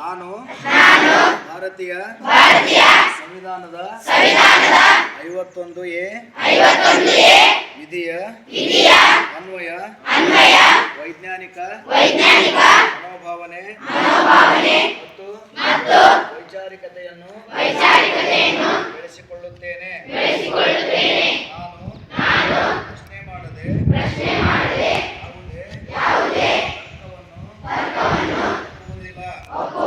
ನಾನು ಭಾರತೀಯ ಸಂವಿಧಾನದ ಐವತ್ತೊಂದು ಎ ವಿಧಿಯ ಅನ್ವಯ ವೈಜ್ಞಾನಿಕ ಮನೋಭಾವನೆ ಮತ್ತು ವೈಚಾರಿಕತೆಯನ್ನು ಬೆಳೆಸಿಕೊಳ್ಳುತ್ತೇನೆ. অপরাধ